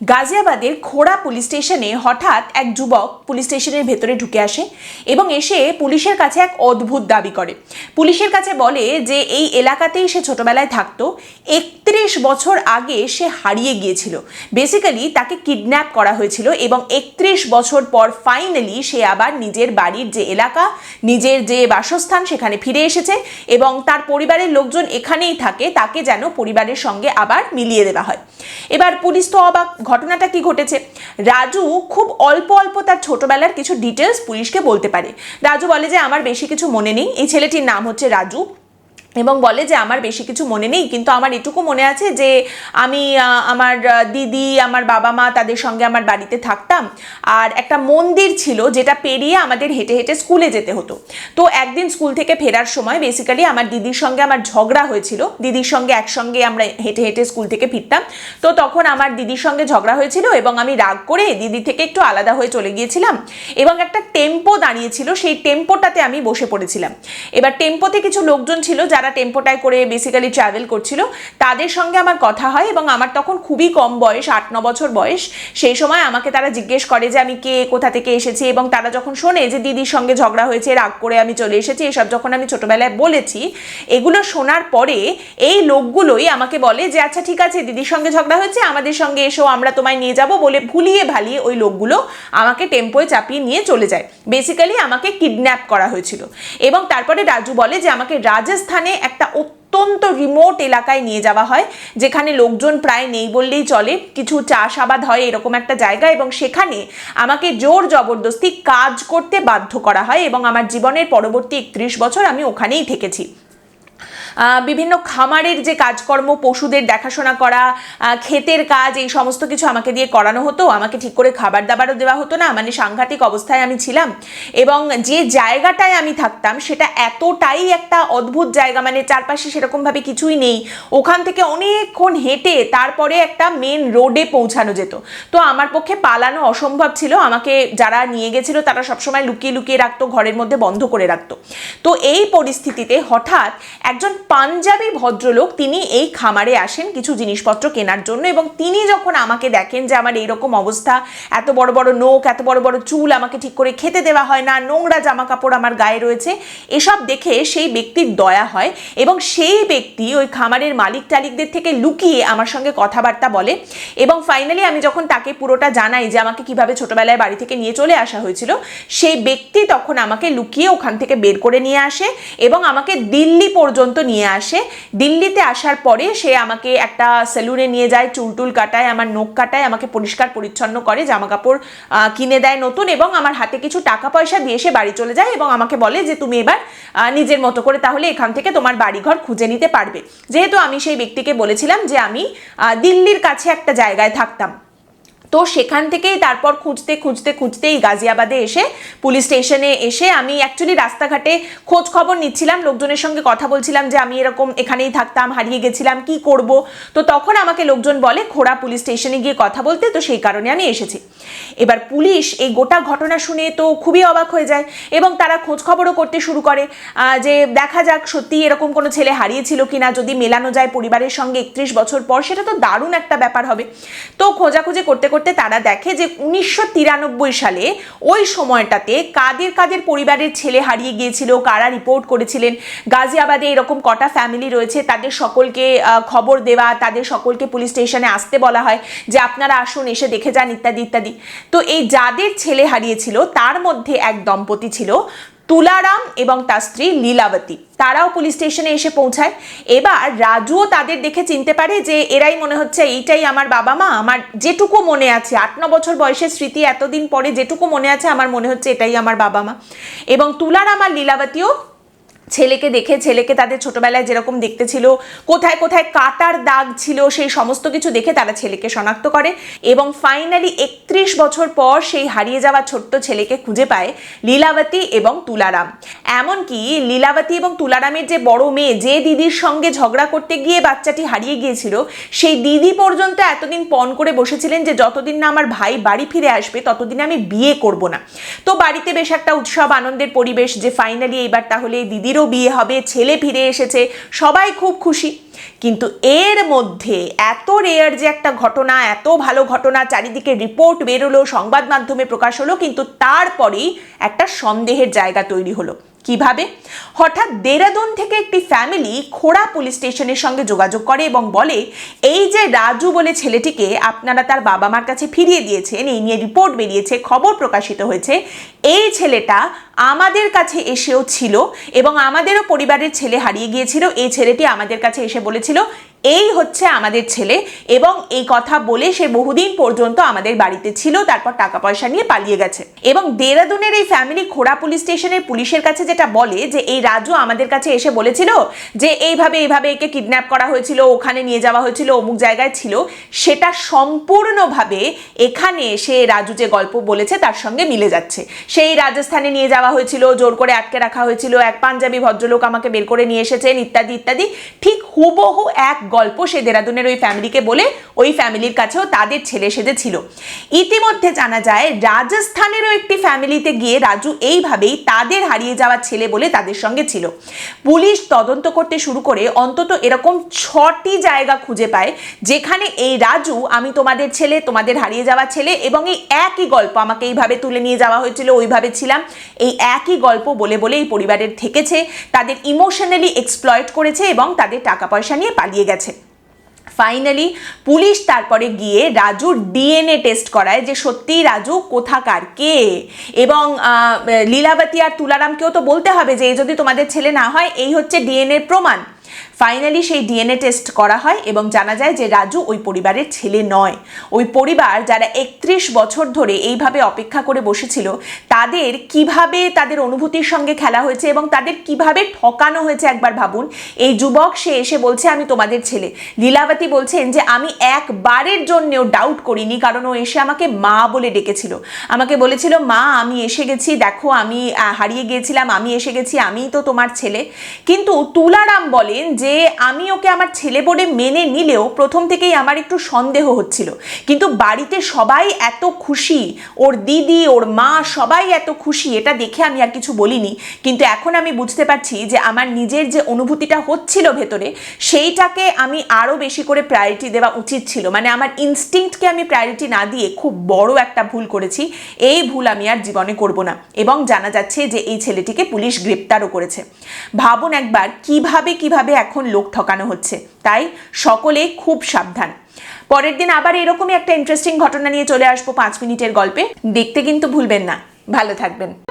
গাজিয়াবাদের খোড়া পুলিশ স্টেশনে হঠাৎ এক যুবক পুলিশ স্টেশনের ভেতরে ঢুকে আসে এবং এসে পুলিশের কাছে এক অদ্ভুত দাবি করে। পুলিশের কাছে বলে যে, এই এলাকাতেই সে ছোটবেলায় থাকতো। একত্রিশ বছর আগে সে হারিয়ে গিয়েছিল। বেসিক্যালি তাকে কিডন্যাপ করা হয়েছিল এবং একত্রিশ বছর পর ফাইনালি সে আবার নিজের বাড়ির যে এলাকা, নিজের যে বাসস্থান সেখানে ফিরে এসেছে এবং তার পরিবারের লোকজন এখানেই থাকে। তাকে যেন পরিবারের সঙ্গে আবার মিলিয়ে দেওয়া হয়। এবার পুলিশ তো অবাক, ঘটনাটা কি ঘটেছে? রাজু খুব অল্প অল্প তার ছোটবেলার কিছু ডিটেলস পুলিশকে বলতে পারে। রাজু বলে যে, আমার বেশি কিছু মনে নেই। এই ছেলেটির নাম হচ্ছে রাজু। এবং বলে যে, আমার বেশি কিছু মনে নেই, কিন্তু আমার এটুকু মনে আছে যে, আমি আমার দিদি, আমার বাবা মা তাদের সঙ্গে আমার বাড়িতে থাকতাম। আর একটা মন্দির ছিল যেটা পেরিয়ে আমাদের হেঁটে হেঁটে স্কুলে যেতে হতো। তো একদিন স্কুল থেকে ফেরার সময় বেসিক্যালি আমার দিদির সঙ্গে আমার ঝগড়া হয়েছিল। দিদির সঙ্গে একসঙ্গে আমরা হেঁটে হেঁটে স্কুল থেকে ফিরতাম। তো তখন আমার দিদির সঙ্গে ঝগড়া হয়েছিল এবং আমি রাগ করে দিদি থেকে একটু আলাদা হয়ে চলে গিয়েছিলাম এবং একটা টেম্পো দাঁড়িয়েছিল। সেই টেম্পোটাতে আমি বসে পড়েছিলাম। এবার টেম্পোতে কিছু লোকজন ছিল যারা টেম্পোটায় করে বেসিক্যালি ট্রাভেল করছিল, তাদের সঙ্গে আমার কথা হয় এবং আমার তখন খুবই কম বয়স, আট, ন বছর বয়স। সেই সময় আমাকে তারা জিজ্ঞেস করে যে আমি কে, কোথা থেকে এসেছি এবং তারা যখন শোনে যে দিদির সঙ্গে ঝগড়া হয়েছে, রাগ করে আমি চলে এসেছি, এসব যখন আমি ছোটবেলায় বলেছি, এগুলো শোনার পরে এই লোকগুলোই আমাকে বলে যে আচ্ছা ঠিক আছে, দিদির সঙ্গে ঝগড়া হয়েছে, আমাদের সঙ্গে এসো, আমরা তোমায় নিয়ে যাব বলে ভুলিয়ে ভালিয়ে ওই লোকগুলো আমাকে টেম্পোয় চাপিয়ে নিয়ে চলে যায়। বেসিক্যালি আমাকে কিডন্যাপ করা হয়েছিল। এবং তারপরে রাজু বলে যে, আমাকে রাজস্থানে একটা অত্যন্ত রিমোট এলাকায় নিয়ে যাওয়া হয়, যেখানে লোকজন প্রায় নেই বললেই চলে। কিছু চাষাবাদ হয় এরকম একটা জায়গা এবং সেখানে আমাকে জোর জবরদস্তি কাজ করতে বাধ্য করা হয় এবং আমার জীবনের পরবর্তী একত্রিশ বছর আমি ওখানেই থেকেছি। বিভিন্ন খামারের যে কাজকর্ম, পশুদের দেখাশোনা করা ক্ষেতের কাজ, এই সমস্ত কিছু আমাকে দিয়ে করানো হতো। আমাকে ঠিক করে খাবার দাবারও দেওয়া হতো না মানে সাংঘাতিক অবস্থায় আমি ছিলাম। এবং যে জায়গাটায় আমি থাকতাম, সেটা এতটাই একটা অদ্ভুত জায়গা মানে চারপাশে সেরকমভাবে কিছুই নেই। ওখান থেকে অনেকক্ষণ হেঁটে তারপরে একটা মেন রোডে পৌঁছানো যেত। তো আমার পক্ষে পালানো অসম্ভব ছিল। আমাকে যারা নিয়ে গেছিল, তারা সবসময় লুকিয়ে লুকিয়ে রাখতো, ঘরের মধ্যে বন্ধ করে রাখতো। তো এই পরিস্থিতিতে হঠাৎ একজন পাঞ্জাবি ভদ্রলোক, তিনি এই খামারে আসেন কিছু জিনিসপত্র কেনার জন্য এবং তিনি যখন আমাকে দেখেন যে আমার এইরকম অবস্থা, এত বড় বড় নোক এত বড় বড় চুল আমাকে ঠিক করে খেতে দেওয়া হয় না, নোংরা জামা কাপড় আমার গায়ে রয়েছে, এসব দেখে সেই ব্যক্তির দয়া হয় এবং সেই ব্যক্তি ওই খামারের মালিক টালিকদের থেকে লুকিয়ে আমার সঙ্গে কথাবার্তা বলে এবং ফাইনালি আমি যখন তাকে পুরোটা জানাই যে আমাকে কীভাবে ছোটবেলায় বাড়ি থেকে নিয়ে চলে আসা হয়েছিল, সেই ব্যক্তি তখন আমাকে লুকিয়ে ওখান থেকে বের করে নিয়ে আসে এবং আমাকে দিল্লি পর্যন্ত নিয়ে আসে। দিল্লিতে আসার পরে সে আমাকে একটা সেলুনে নিয়ে যায় চুল টুল কাটায়, আমার নখ কাটায়, আমাকে পরিষ্কার পরিচ্ছন্ন করে জামা কাপড় কিনে দেয় নতুন এবং আমার হাতে কিছু টাকা পয়সা দিয়ে সে বাড়ি চলে যায় এবং আমাকে বলে যে, তুমি এবার নিজের মতো করে তাহলে এখান থেকে তোমার বাড়িঘর খুঁজে নিতে পারবে। যেহেতু আমি সেই ব্যক্তিকে বলেছিলাম যে, আমি দিল্লির কাছে একটা জায়গায় থাকতাম। তো সেখান থেকেই তারপর খুঁজতে খুঁজতে, খুঁজতেই গাজিয়াবাদে এসে, পুলিশ স্টেশনে এসে আমি অ্যাকচুয়ালি রাস্তাঘাটে খোঁজ খবর নিচ্ছিলাম, লোকজনের সঙ্গে কথা বলছিলাম যে আমি এরকম এখানেই থাকতাম, হারিয়ে গেছিলাম, কি করব? তো তখন আমাকে লোকজন বলে খোড়া পুলিশ স্টেশনে গিয়ে কথা বলতে, তো সেই কারণে আমি এসেছি। এবার পুলিশ এই গোটা ঘটনা শুনে তো খুবই অবাক হয়ে যায় এবং তারা খোঁজ খবরও করতে শুরু করে যে দেখা যাক সত্যি এরকম কোনো ছেলে হারিয়েছিল কি না যদি মেলানো যায় পরিবারের সঙ্গে একত্রিশ বছর পর, সেটা তো দারুণ একটা ব্যাপার হবে। তো খোঁজাখুঁজি করতে করতে তারা দেখে যে উনিশশো তিরানব্বই সালে ওই সময়টাতে কাদের কাদের পরিবারের ছেলে হারিয়ে গিয়েছিল, কারা রিপোর্ট করেছিলেন, গাজিয়াবাদে এরকম কটা ফ্যামিলি রয়েছে, তাদের সকলকে খবর দেওয়া, তাদের সকলকে পুলিশ স্টেশনে আসতে বলা হয় যে আপনারা আসুন, এসে দেখে যান ইত্যাদি ইত্যাদি। তো এই যাদের ছেলে হারিয়েছিল, তার মধ্যে এক দম্পতি ছিল তুলারাম এবং তার স্ত্রী লীলাবতী। তারাও পুলিশ স্টেশনে এসে পৌঁছায়। এবার রাজুও তাদের দেখে চিনতে পারে যে এরাই মনে হচ্ছে এইটাই আমার বাবা মা, আমার যেটুকু মনে আছে, আট ন বছর বয়সের স্মৃতি এতদিন পরে যেটুকু মনে আছে, আমার মনে হচ্ছে এটাই আমার বাবা মা। এবং তুলারাম আর লীলাবতীও ছেলেকে দেখে, ছেলেকে তাদের ছোটবেলায় যেরকম দেখতে ছিল, কোথায় কোথায় কাটার দাগ ছিল, সেই সমস্ত কিছু দেখে তারা ছেলেকে শনাক্ত করে এবং ফাইনালি একত্রিশ বছর পর সেই হারিয়ে যাওয়া ছোট্ট ছেলেকে খুঁজে পায় লীলাবতী এবং তুলারাম। এমনকি লীলাবতী এবং তুলারামের যে বড় মেয়ে, যে দিদির সঙ্গে ঝগড়া করতে গিয়ে বাচ্চাটি হারিয়ে গিয়েছিল, সেই দিদি পর্যন্ত এতদিন পণ করে বসেছিলেন যে যতদিন না আমার ভাই বাড়ি ফিরে আসবে, ততদিন আমি বিয়ে করব না। তো বাড়িতে বেশ একটা উৎসব, আনন্দের পরিবেশ যে ফাইনালি এইবার তাহলে দিদিরও মেয়েরও বিয়ে হবে, ছেলে ফিরে এসেছে, সবাই খুব খুশি। কিন্তু এর মধ্যে এত রেয়ার যে একটা ঘটনা, এত ভালো ঘটনা, চারিদিকে রিপোর্ট বেরোলো, সংবাদ মাধ্যমে প্রকাশ হলো, কিন্তু তারপরেই একটা সন্দেহের জায়গা তৈরি হলো। কীভাবে? হঠাৎ দেরাদুন থেকে একটি ফ্যামিলি খোড়া পুলিশ স্টেশনের সঙ্গে যোগাযোগ করে এবং বলে, এই যে রাজু বলে ছেলেটিকে আপনারা তার বাবা মার কাছে ফিরিয়ে দিয়েছেন, এই নিয়ে রিপোর্ট বেরিয়েছে, খবর প্রকাশিত হয়েছে। এই ছেলেটা আমাদের কাছে এসেও ছিল এবং আমাদেরও পরিবারের ছেলে হারিয়ে গিয়েছিল। এই ছেলেটি আমাদের কাছে এসে বলেছিল এই হচ্ছে আমাদের ছেলে এবং এই কথা বলে সে বহুদিন পর্যন্ত আমাদের বাড়িতে ছিল, তারপর টাকা পয়সা নিয়ে পালিয়ে গেছে। এবং দেরাদুনের এই ফ্যামিলি খোড়া পুলিশ স্টেশনের পুলিশের কাছে যেটা বলে যে, এই রাজু আমাদের কাছে এসে বলেছিল যে, এইভাবে এইভাবে একে কিডন্যাপ করা হয়েছিল, ওখানে নিয়ে যাওয়া হয়েছিল, অমুক জায়গায় ছিল। সেটা সম্পূর্ণভাবে এখানে এসে রাজু যে গল্প বলেছে তার সঙ্গে মিলে যাচ্ছে। সেই রাজস্থানে নিয়ে যাওয়া হয়েছিল, জোর করে আটকে রাখা হয়েছিল, এক পাঞ্জাবি ভদ্রলোক আমাকে বের করে নিয়ে এসেছেন, ইত্যাদি ইত্যাদি। ঠিক হুবহু এক গল্প সে দেরাদুনের ওই ফ্যামিলিকে বলে ওই ফ্যামিলির কাছেও তাদের ছেলে সেজে ছিল। ইতিমধ্যে জানা যায় রাজস্থানেরও একটি ফ্যামিলিতে গিয়ে রাজু এইভাবেই তাদের হারিয়ে যাওয়া ছেলে বলে তাদের সঙ্গে ছিল। পুলিশ তদন্ত করতে শুরু করে অন্তত এরকম ছটি জায়গা খুঁজে পায় যেখানে এই রাজু, আমি তোমাদের ছেলে, তোমাদের হারিয়ে যাওয়া ছেলে এবং এই একই গল্প আমাকে এইভাবে তুলে নিয়ে যাওয়া হয়েছিল, ওইভাবে ছিলাম। এই একই গল্প বলে বলে এই পরিবারের থেকেছে, তাদের ইমোশনালি এক্সপ্লয়েট করেছে এবং তাদের টাকা পয়সা নিয়ে পালিয়ে গেছে। ফাইনালি পুলিশ তারপরে গিয়ে রাজুর ডিএনএ টেস্ট করায় যে সত্যি রাজু কোথাকার, কে? এবং লীলাবতী আর তুলারামকেও তো বলতে হবে যে এই যদি তোমাদের ছেলে না হয়, এই হচ্ছে ডিএনএ প্রমাণ। ফাইনালি সেই ডিএনএ টেস্ট করা হয় এবং জানা যায় যে রাজু ওই পরিবারের ছেলে নয়। ওই পরিবার যারা একত্রিশ বছর ধরে এইভাবে অপেক্ষা করে বসেছিল, তাদের কীভাবে তাদের অনুভূতির সঙ্গে খেলা হয়েছে এবং তাদের কীভাবে ঠকানো হয়েছে একবার ভাবুন। এই যুবক, সে এসে বলছে, আমি তোমাদের ছেলে। লীলাবতী বলছেন যে, আমি একবারের জন্যেও ডাউট করিনি, কারণ ও এসে আমাকে মা বলে ডেকেছিল। আমাকে বলেছিল, মা, আমি এসে গেছি, দেখো আমি হারিয়ে গিয়েছিলাম, আমি এসে গেছি, আমিই তো তোমার ছেলে। কিন্তু তুলারাম বলেন যে আমি ওকে আমার ছেলে বলে মেনে নিলেও প্রথম থেকেই আমার একটু সন্দেহ হচ্ছিল। কিন্তু বাড়িতে সবাই এত খুশি, ওর দিদি, ওর মা সবাই এত খুশি, এটা দেখে আমি আর কিছু বলিনি। কিন্তু এখন আমি বুঝতে পারছি যে আমার নিজের যে অনুভূতিটা হচ্ছিল ভেতরে, সেইটাকে আমি আরও বেশি করে প্রায়োরিটি দেওয়া উচিত ছিল। মানে আমার ইনস্টিংক্টকে আমি প্রায়োরিটি না দিয়ে খুব বড় একটা ভুল করেছি। এই ভুল আমি আর জীবনে করব না। এবং জানা যাচ্ছে যে এই ছেলেটিকে পুলিশ গ্রেপ্তারও করেছে। ভাবুন একবার কীভাবে কীভাবে এখন লোক ঠকানো হচ্ছে। তাই সকলে খুব সাবধান। পরের দিন আবার এরকমই একটা ইন্টারেস্টিং ঘটনা নিয়ে চলে আসব পাঁচ মিনিটের গল্পে। দেখতে কিন্তু ভুলবেন না। ভালো থাকবেন।